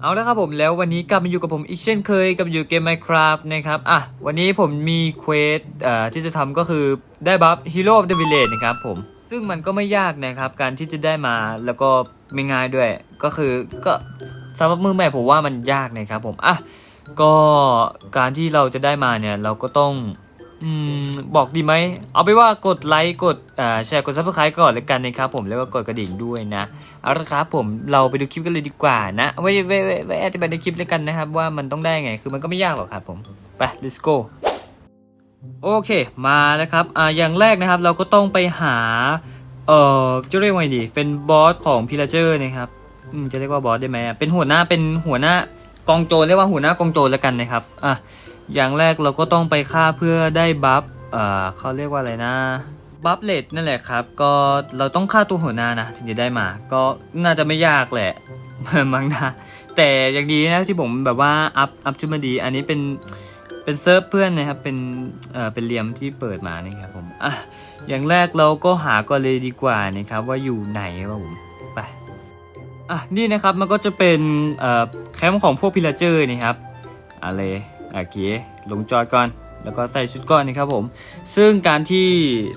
เอาละครับผมแล้ววันนี้กลับมาอยู่กับผมอีกเช่นเคยกับอยู่เกม Minecraft นะครับอะวันนี้ผมมีเควสเอ่อที่จะทำก็คือได้บัฟ Hero of the Village นะครับผมซึ่งมันก็ไม่ยากนะครับ การที่จะได้มาแล้วก็ไม่ง่ายด้วย ก็คือก็สำหรับมือใหม่ผมว่ามันยากนะครับผมอะก็การที่เราจะได้มาเนี่ยเราก็ต้อง อืมบอกดีไหม เอาไปว่ากดไลค์กดแชร์กดซับสไครต์ก่อนเลยกันนะครับผมแล้วก็กดกระดิ่งด้วยนะ เอาละครับผมเราไปดูคลิปกันเลยดีกว่านะไว้ไว้ไว้ไว้อธิบายในคลิปเลยกันนะครับ ว่ามันต้องได้ไงคือมันก็ไม่ยากหรอกครับผมไป let's go โอเคมาแล้วครับอ่าอย่างแรกนะครับเราก็ต้องไปหา เอ่อจะเรียกว่าไงดี เป็นบอสของพิลาเจอร์นะครับอืมจะเรียกว่าบอสได้ไหมเป็นหัวหน้าเป็นหัวหน้ากองโจรเรียกว่าหัวหน้ากองโจรแล้วกันนะครับอะ อย่างแรกเราก็ต้องไปฆ่าเพื่อได้บัฟเอ่อเขาเรียกว่าอะไรนะบัฟเลดนั่นแหละครับ ก็เราต้องฆ่าตัวหัวหน้านะถึงจะได้มา ก็น่าจะไม่ยากแหละมั้งนะแต่อย่างดีนะที่ผมแบบว่าอัพอัพชุดมาดี อันนี้เป็นเป็นเซิร์ฟเพื่อนนะครับ เป็นเอ่อเป็นเลียมที่เปิดมานี่ครับผมอะอย่างแรกเราก็หาก่อนเลยดีกว่านะครับ ว่าอยู่ไหนครับผมไปอะนี่นะครับมันก็จะเป็นเอ่อแคมป์ของพวกพิลาเจอร์นะครับอะไร โอเคลงจอดก่อน แล้วก็ใส่ชุดก่อนนะครับผม ซึ่งการที่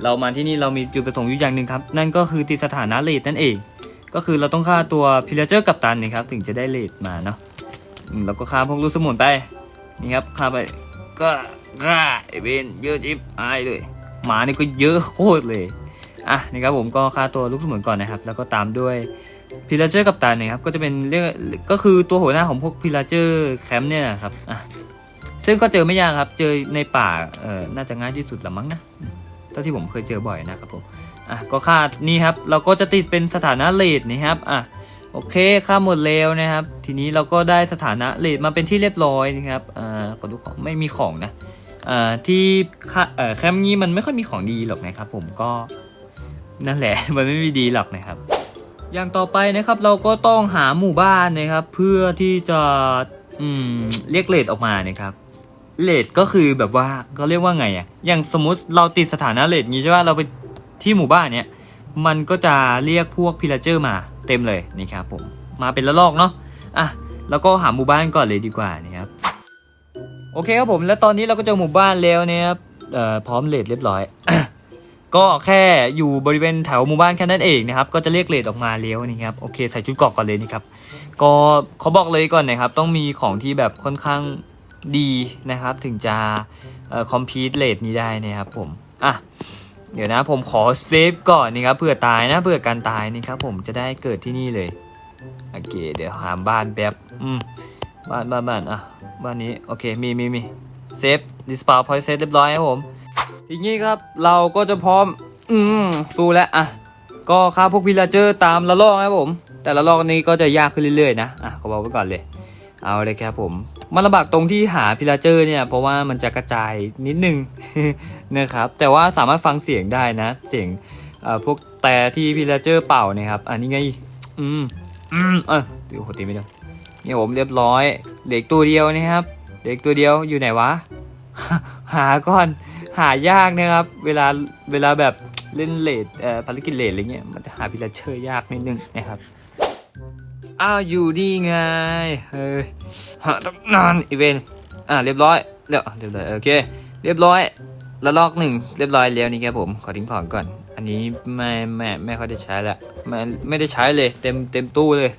เรามาที่นี่เรามีจุดประสงค์อยู่อย่างหนึ่งครับ นั่นก็คือติดสถานะเลดนั่นเอง ก็คือเราต้องฆ่าตัวพิลเจอร์กับตันนะครับ ถึงจะได้เลดมาเนาะแล้วก็ฆ่าพวกลูกสมุนไป นี่ครับฆ่าไป ก็ฆ่าไอเวนเยอะจิ๊บอายเลย หมานี่ก็เยอะโคตรเลยอะนี่ครับผมก็ฆ่าตัวลูกสมุนก่อนนะครับ แล้วก็ตามด้วยพิลเจอร์กับตันนะครับ ก็จะเป็นเรียกก็คือตัวหัวหน้าของพวกพิลเจอร์แคมป์เนี่ยครับอะ ซึ่งก็เจอไม่ยากครับ เจอในป่าเออน่าจะง่ายที่สุดละมั้งนะ เท่าที่ผมเคยเจอบ่อยนะครับผม อะ ก็ค่านี่ครับ เราก็จะติดเป็นสถานะเลดนะครับ อะ โอเค ค่าหมดแล้วนะครับ ทีนี้เราก็ได้สถานะเลดมาเป็นที่เรียบร้อยนะครับ อ่าขอดูของ ไม่มีของนะ อ่า ที่ค่าเออแคมป์นี้มันไม่ค่อยมีของดีหรอกนะครับ ผม ก็นั่นแหละ มันไม่มีดีหรอกนะครับ อย่างต่อไปนะครับ เราก็ต้องหาหมู่บ้านนะครับ เพื่อที่จะอืมเรียกเลดออกมานะครับ เลดก็คือแบบว่าเขาเรียกว่าไงอะอย่างสมมติเราติดสถานะเลดงี้ใช่ไหมเราไปที่หมู่บ้านเนี้ยมันก็จะเรียกพวกพิลาเจอร์มาเต็มเลยนี่ครับผมมาเป็นละลอกเนาะอะแล้วก็หาหมู่บ้านก่อนเลยดีกว่านี่ครับโอเคครับผมแล้วตอนนี้เราก็เจอหมู่บ้านแล้วเนี่ยครับเอ่อพร้อมเลดเรียบร้อย ก็แค่อยู่บริเวณแถวหมู่บ้านแค่นั้นเองนะครับก็จะเรียกเลดออกมาแล้วนี่ครับโอเคใส่ชุดเกราะก่อนเลยนี่ครับก็เขาบอกเลยก่อนนะครับต้องมีของที่แบบค่อนข้าง ดีนะครับ ถึงจะคอมพิวเลตนี้ได้นะครับผม อะ เดี๋ยวนะผมขอเซฟก่อนนี่ครับเผื่อตายนะเผื่อการตายนี่ครับผมจะได้เกิดที่นี่เลย โอเค เดี๋ยวหาบ้านแป๊บอืมบ้านบ้านบ้านอะ บ้านนี้ โอเค มีมีมีเซฟดิสปาพอยเซฟเรียบร้อยครับผม ทีนี้ครับเราก็จะพร้อม อืมสู้แล้วอะ ก็ฆ่าพวกพิลาเจอร์ตามละลอกนะครับผม แต่ละลอกนี้ก็จะยากขึ้นเรื่อยๆนะ อะขาบอกไว้ก่อนเลย เอาเลยครับผม มันลำบากตรงที่หาพิลาเจอร์เนี่ยเพราะว่ามันจะกระจายนิดนึงนะครับแต่ว่าสามารถฟังเสียงได้นะ เสียงเอ่อพวกแต่ที่พิลาเจอร์เป่านะครับอันนี้ไงอืมอืมเออตีโหตีไม่ได้นี่ผมเรียบร้อย เด็กตัวเดียวนะครับ เด็กตัวเดียวอยู่ไหนวะ หาก่อนหายากนะครับ เวลาเวลาแบบเล่นเลดเอ่อภารกิจเลดอะไรเงี้ยมันจะหาพิลาเชอร์ยากนิดนึงนะครับ อ้าวอยู่ดีไงเฮ้ยหาตั้งนานอีเวนอ่าเรียบร้อยเรียบเรียบร้อยโอเค เรียบร้อยล้วลอกหนึ่งเรียบร้อยแล้วนี่ครับผมขอทิ้งของก่อน อันนี้ไม่ไม่ไม่ค่อยได้ใช้ละไม่ไม่ได้ใช้เลย เต็มเต็มตู้เลย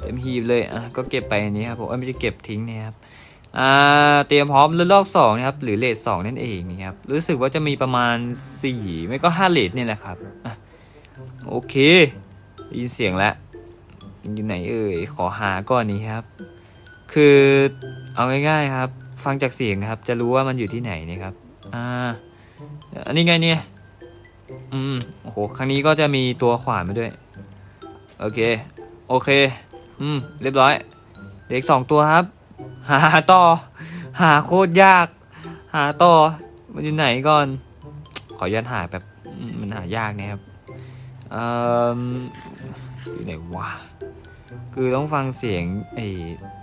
เต็มหีบเลยอะก็เก็บไปอันนี้ครับผมไม่ใช่เก็บทิ้งนะครับอ่าเตรียมพร้อมลือลอกสองนะครับหรือเลทสองนั่นเองนี่ครับรู้สึกว่าจะมีประมาณสี่ไม่ก็ห้าเลทนี่แหละครับอะโอเคยินเสียงแล้ว อยู่ไหนเอ่ยขอหาก่อนนี้ครับ คือเอาง่ายๆครับ ฟังจากเสียงครับ จะรู้ว่ามันอยู่ที่ไหนนะครับ อ่า อันนี้ไงเนี่ย อืมโอ้โหครั้งนี้ก็จะมีตัวขวานมาด้วย โอเค โอเค อืม เรียบร้อยเหล็กสองตัวครับ หาต่อ หาโคตรยาก หาต่อ มันอยู่ไหนก่อน ขอยันหาแบบมมันหายากนะครับ เอ่ออยู่ไหนวะ คือต้องฟังเสียงไอ้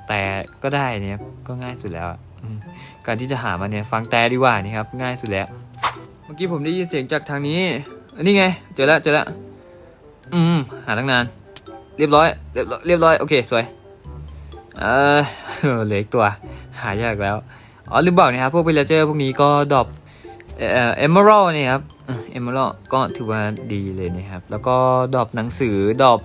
แต่ก็ได้เนี่ยก็ง่ายสุดแล้วการที่จะหามันเนี่ยฟังแต่ดีกว่านี่ครับง่ายสุดแล้ว เมื่อกี้ผมได้ยินเสียงจากทางนี้อันนี้ไงเจอแล้วเจอแล้วอืมหาตั้งนาน เรียบร้อยเรียบร้อยเรียบร้อยโอเคสวยเออเหลืออีกตัว หายากแล้วอ๋อลืมบอกนะครับพวก v ิลเจอร์พวกนี้ก็ดรอปเอ่อเอมเมอรัลนี่ครับเอมเมอรัลก็ถือว่าดีเลยนะครับ แล้วก็ดรอปหนังสือดรอป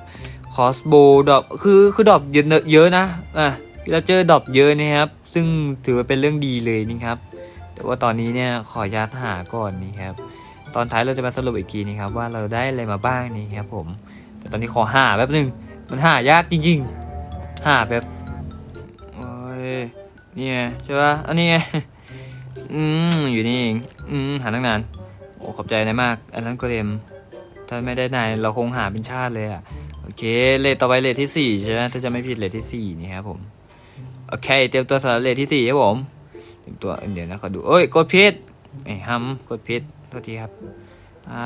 อสโบดอปคือคือดอปเยอะเยอะนะอะวิลเจอดอปเยอะนะครับ ซึ่งถือว่าเป็นเรื่องดีเลยนี่ครับ แต่ว่าตอนนี้เนี่ยขอยัดหาก่อนนี่ครับ ตอนท้ายเราจะมาสรุปอีกทีนะครับ ว่าเราได้อะไรมาบ้างนี่ครับผมแต่ตอนนี้ขอหาแป๊บหนึ่งมันหายากจริงๆ หาแบบโอ้ยนี่ไงใช่ปะอันนี้ไงอืมอยู่นี่เองอืมหาตั้งนานโอ้ขอบใจนายมากอันนั้นก็เดมถ้าไม่ได้นายเราคงหาเป็นชาติเลยอะ อเค เลทต่อไปเลทที่สี่ใช่ไหมถ้าจะไม่ผิดเลทที่สี่นี่ครับผม โอเค เตรียมตัวสำหรับเลทที่สี่ครับผม เตรียมตัวเดี๋ยวนะขอดูเอ้ย กดพิษไอ้ฮัมกดพิษโทษทีครับ อ่า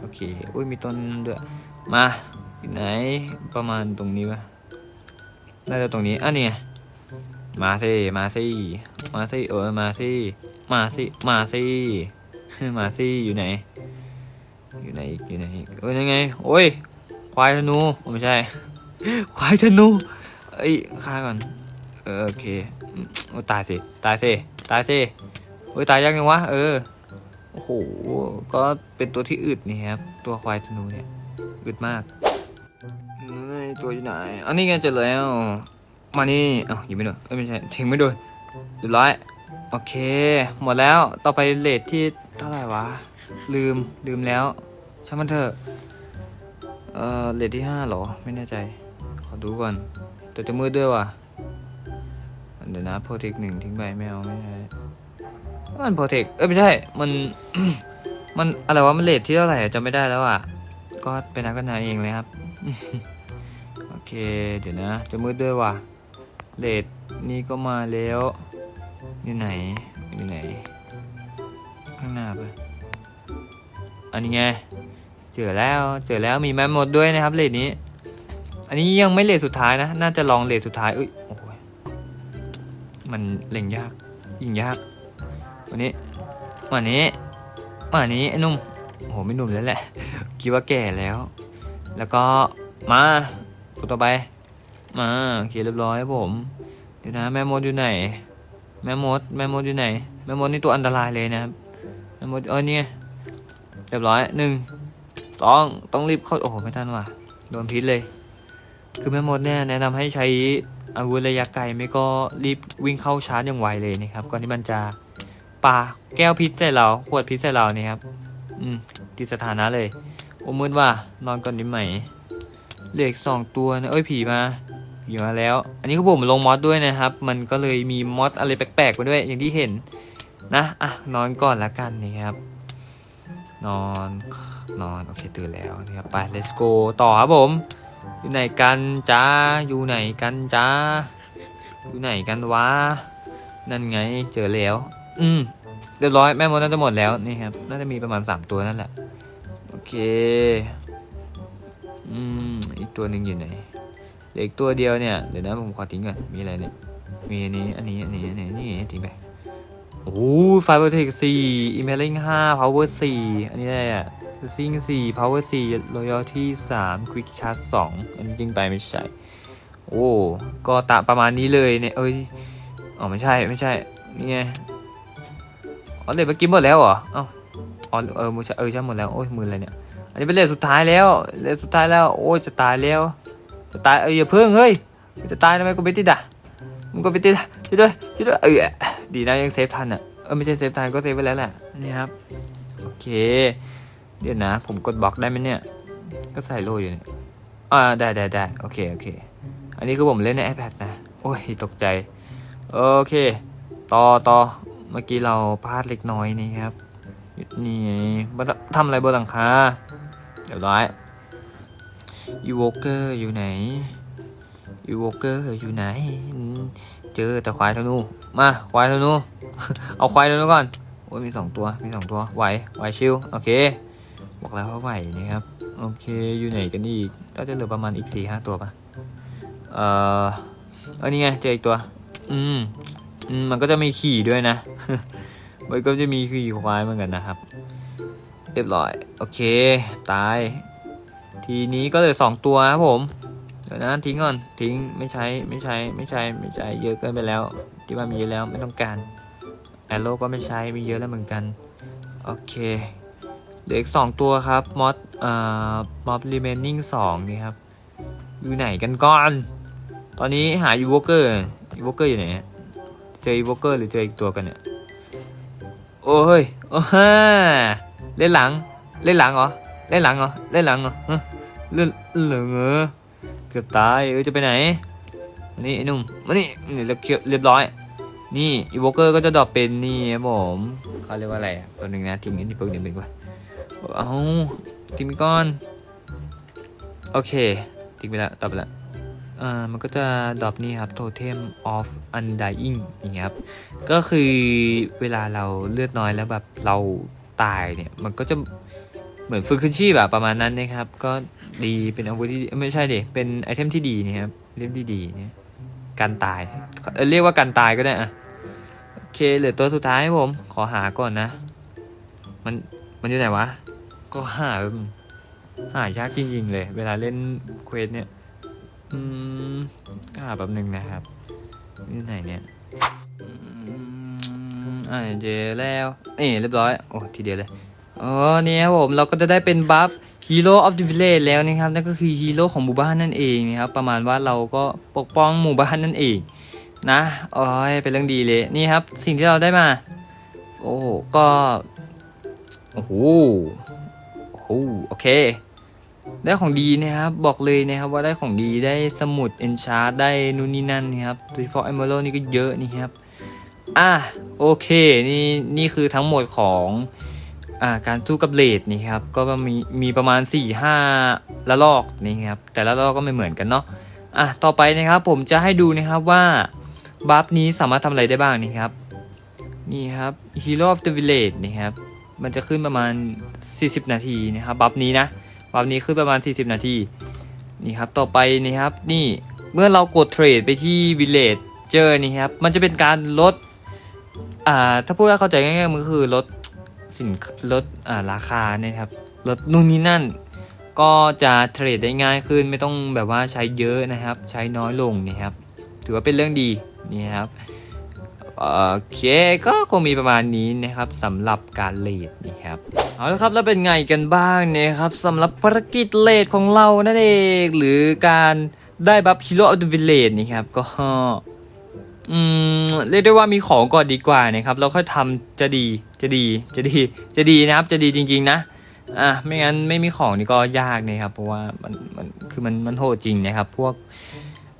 โอเค อุ้ย มีต้นด้วย มาไหน ประมาณตรงนี้ปะน่าจะตรงนี้ อะนี่ไงมาสิ มาสิ มาสิ เออ มาสิ มาสิ มาสิมาสิอยู่ไหน อยู่ไหนอีกอยู่ไหนอีกเอ้ยยังไง โอ้ย ควายธนูไม่ใช่ ควายธนูเอ้ยฆ่าก่อนเออโอเคอืมโอ้ตายสิตายสิตายสิโอ้ยตายยังยังวะเออโอ้โหก็เป็นตัวที่อึดนี่ครับตัวควายธนูเนี่ยอึดมากตัวอยู่ไหนอันนี้ไงเจอแล้วมานี่อ้ายิงไม่โดนเอ้ยไม่ใช่ทิ้งไม่โดนเรียบร้อยโอเค หมดแล้วต่อไปเลทที่เท่าไหร่วะลืมลืมแล้วช่างมันเถอะ อ่อเลทที่ห้าเหรอ ไม่แน่ใจ ขอดูก่อน แต่จะมืดด้วยว่ะ เดี๋ยวนะโปรเทคหนึ่งทิ้งไปไม่เอาไม่ใช่มันโปรเทค เอ้ยไม่ใช่ มัน มันอะไรวะ มันเลทที่เท่าไหร่จำไม่ได้แล้วอะ ก็เป็นนักกันนาเองเลยครับ โอเค เดี๋ยวนะ จะมืดด้วยว่ะ เลทนี่ก็มาแล้วอยู่ไหนอยู่ไหน ข้างหน้าปะอันนี้ไง เจอแล้วเจอแล้วมีแมมมดด้วยนะครับเลทนี้ อันนี้ยังไม่เลทสุดท้ายนะ น่าจะลองเลทสุดท้ายอุ้ยโอ้ยมันเล็งยาก ยิงยากวันนี้วันนี้วันนี้ไอ้นุ่มโอ้โหไม่นุ่มแล้วแหละคิดว่าแก่แล้ว แล้วก็มาตัวต่อไป มาโอเคเรียบร้อยผมเดี๋ยวนะแม่มดอยู่ไหน แม่มดแม่มดอยู่ไหน แม่มดนี่ตัวอันตรายเลยนะครับแม่มดเออเนี่ยเรียบร้อยหนึ่ง สองต้องรีบเข้าโอ้โหไม่ทันว่ะโดนพิษเลย คือแม่มดเนี่ยแนะนำให้ใช้อาวุธระยะไกลไม่ก็รีบวิ่งเข้าชาร์จอย่างไวเลยนะครับก่อนที่มันจะปาแก้วพิษใส่เราขวดพิษใส่เรานี่ครับ อืมติดสถานะเลยโอ้มืดว่ะนอนก่อนดีไหมเหล็กสองตัวนะเอ้ยผีมาผีมาแล้ว อันนี้คือผมลงมอดด้วยนะครับ มันก็เลยมีมอดอะไรแปลกๆมาด้วย อย่างที่เห็นนะอะนอนก่อนละกันนะครับ นอน นอน โอเค ตื่นแล้วนะครับ ไป let's go ต่อครับผม อยู่ไหนกันจ้า อยู่ไหนกันจ้า อยู่ไหนกันวะ นั่นไง เจอแล้ว อืม เรียบร้อย แม่มดน่าจะหมดแล้วนี่ครับ น่าจะมีประมาณสามตัวนั่นแหละ โอเค อืม อีกตัวหนึ่งอยู่ไหนเหลืออีกตัวเดียวเนี่ย เดี๋ยวนะผมขอทิ้งก่อน มีอะไรเนี่ย มีอันนี้ อันนี้ อันนี้ อันนี้ นี่ทิ้งไปโอ้ไฟเบอร์เทคสี่อิมเพลลิงห้าพาวเวอร์สี่อันนี้อะไรอะ ซิงสี่พาวเวอร์สี่รอยัลที่สามควิกชาร์จสองอันนี้จริงไปไม่ใช่ โอ้ ก็ตามประมาณนี้เลยเนี่ย เอ้ย อ๋อ ไม่ใช่ ไม่ใช่ นี่ไง อ๋อเลยเมื่อกี้หมดแล้วเหรอ เอ้าอ๋อเออมือเออใช่หมดแล้ว โอ้ย มืออะไรเนี่ย อันนี้เป็นเลนสุดท้ายแล้ว เลนสุดท้ายแล้ว โอ้ย จะตายแล้ว จะตาย เอออย่าเพิ่ง เฮ้ย จะตายทำไมกูไม่ติดอะมึงก็ไม่ติดะช่วยด้วย ช่วยด้วย เออดีนะยังเซฟทันอะ เออไม่ใช่เซฟทันก็เซฟไปแล้วแหละ นี่ครับ โอเค เดี๋ยวนะ ผมกดบล็อกได้ไหมเนี่ย ก็ใส่โล่อยู่เนี่ยอ่าได้ได้ได้โอเคโอเค อันนี้คือผมเล่นใน iPad นะ โอ้ย ตกใจ โอเค ต่อต่อเมื่อกี้เราพลาดเล็กน้อยนี่ครับ นี่มาทำอะไรบนหลังคาเดี๋ยวร้อยยูโวเกอร์อยู่ไหนยูโวเกอร์อยู่ไหน เจอแต่ควายธนู มาควายธนู เอาควายธนูก่อน โอ้ยมีสองตัว มีสองตัว ไหว ไหวชิว โอเค บอกแล้วว่าไหวนี่ครับ โอเค อยู่ไหนกันอีกก็จะเหลือประมาณอีกสี่ห้าตัวปะเอ่อเอันนี้ไงเจออีกตัว อืมอืมมันก็จะมีขี่ด้วยนะ มันก็จะมีขี่ควายเหมือนกันนะครับ เรียบร้อย โอเค ตาย ทีนี้ก็เหลือสองตัวครับผมเดี๋ยวนะทิ้งก่อน ทิ้ง ไม่ใช้ ไม่ใช้ ไม่ใช้ ไม่ใช้ เยอะเกินไปแล้ว ที่ว่ามีเยอะแล้วไม่ต้องการแอโร่ก็ไม่ใช้ มีเยอะแล้วเหมือนกัน โอเค เหลืออีกสองตัวครับมอสอ่ามอสรีเมนนิ่งสองนี่ครับ อยู่ไหนกันก่อน ตอนนี้หาอีโวเกอร์อีโวเกอร์อยู่ไหนเจออีโวเกอร์หรือเจออีกตัวกันเนี่ย โอ้ยโอ้ฮ่าเล่นหลัง เล่นหลังเหรอ เล่นหลังเหรอ เล่นหลังเหรอเล่นเหลืองเหรอเกือบตายเออจะไปไหนนี่ไอ้นุ่มมานี่นี่เรียบเรียบร้อย นี่อีโวเกอร์ก็จะดรอปเป็นนี่ครับผมเขาเรียกว่าอะไรอะตัวหนึ่งนะทิ้งนี้เพิ่งเดี๋ยวเป็นกว่า เอาทิ้งไปก่อน โอเค ทิ้งไปแล้วดรอปไปแล้วอ่ามันก็จะดรอปนี่ครับ Totem of Undying อย่างเงี้ยครับ ก็คือเวลาเราเลือดน้อยแล้วแบบเราตายเนี่ย มันก็จะเหมือนฟื้นคืนชีพแบบประมาณนั้นนะครับ ก็ดีเป็นอาวุธที่ไม่ใช่ดิเป็นไอเทมที่ดีนะครับไอเทมที่ดีเนี่ยการตาย เรียกว่าการตายก็ได้อะโอเคเหลือตัวสุดท้ายผมขอหาก่อนนะ มันมันอยู่ไหนวะ ก็หาหายากจริงๆเลย เวลาเล่นเควสเนี่ย อืมก็หาแบบหนึ่งนะครับอยู่ไหนเนี่ยอ่าเจอแล้วนี่เรียบร้อย โอ้ ทีเดียวเลยอ๋อเนี่ยครับผม เราก็จะได้เป็นบัฟ Hero of the Village แล้วนะครับ นั่นก็คือฮีโร่ของหมู่บ้านนั่นเองนะครับ ประมาณว่าเราก็ปกป้องหมู่บ้านนั่นเอง นะโอ้ยเป็นเรื่องดีเลยนี่ครับ สิ่งที่เราได้มา โอ้ก็โอ้โห โอ้โอเค ได้ของดีนะครับบอกเลยนะครับว่าได้ของดีได้สมุดเอนชาร์ได้นู่นนี่นั่นนะครับโดยเฉพาะ e อ e r a l d นี่ก็เยอะนี่ครับอะโอเคนี่นี่คือทั้งหมดของอ่าการสู้กับเลดนี่ครับก็มีมีประมาณ 4 5ละลอกนี่ครับแต่ละลอกก็ไม่เหมือนกันเนาะอะต่อไปนะครับผมจะให้ดูนะครับว่าบัฟนี้สามารถทำอะไรได้บ้างนี่ครับนี่ครับ Hero of the Village นี่ครับ มันจะขึ้นประมาณ 40 นาทีนะครับบัฟนี้นะบัฟนี้ขึ้นประมาณ 40 นาทีนี่ครับต่อไปนี่ครับนี่เมื่อเรากดเทรดไปที่ Village เจอนี่ครับมันจะเป็นการลดอ่าถ้าพูดให้เข้าใจง่ายๆมันก็คือลดสินลดอ่าราคาเนี่ยครับลดนู่นนี่นั่น ก็จะเทรดได้ง่ายขึ้นไม่ต้องแบบว่าใช้เยอะนะครับ ใช้น้อยลงนี่ครับ ถือว่าเป็นเรื่องดีนี่ครับ โอเคก็คงมีประมาณนี้นะครับสำหรับการเลดนี่ครับเอาละครับแล้วเป็นไงกันบ้างเนี่ยครับสำหรับภารกิจเลดของเรานั่นเองหรือการได้บัฟฮีโร่อัลเดวิลเลจนี่ครับก็อืมเรียกได้ว่ามีของก่อนดีกว่านะครับเราค่อยทำจะดีจะดีจะดีจะดีนะครับจะดีจริง ๆ นะอะไม่งั้นไม่มีของนี่ก็ยากนะครับ เพราะว่ามันมันคือมันมันโหดจริงนะครับ พวก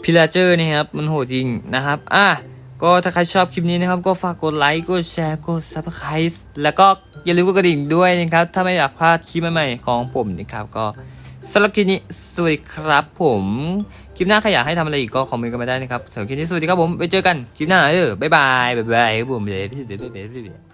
พิลาเจอร์นี่ครับมันโหดจริงนะครับ อะ ก็ถ้าใครชอบคลิปนี้นะครับ ก็ฝากกดไลค์กดแชร์กดซับสไครต์แล้วก็อย่าลืมกดกระดิ่งด้วยนะครับ ถ้าไม่อยากพลาดคลิปใหม่ๆของผมนะครับ ก็สำหรับคลิปนี้สวัสดีครับผมคลิปหน้าใครอยากให้ทำอะไรอีกก็คอมเมนต์กันมาได้นะครับสำหรับคลิปนี้สวัสดีครับผมไปเจอกันคลิปหน้าเออบ๊ายบายบ๊ายบายครับผมเดี๋ยวพี่เดี๋ยวเดี๋ยวเดี๋ย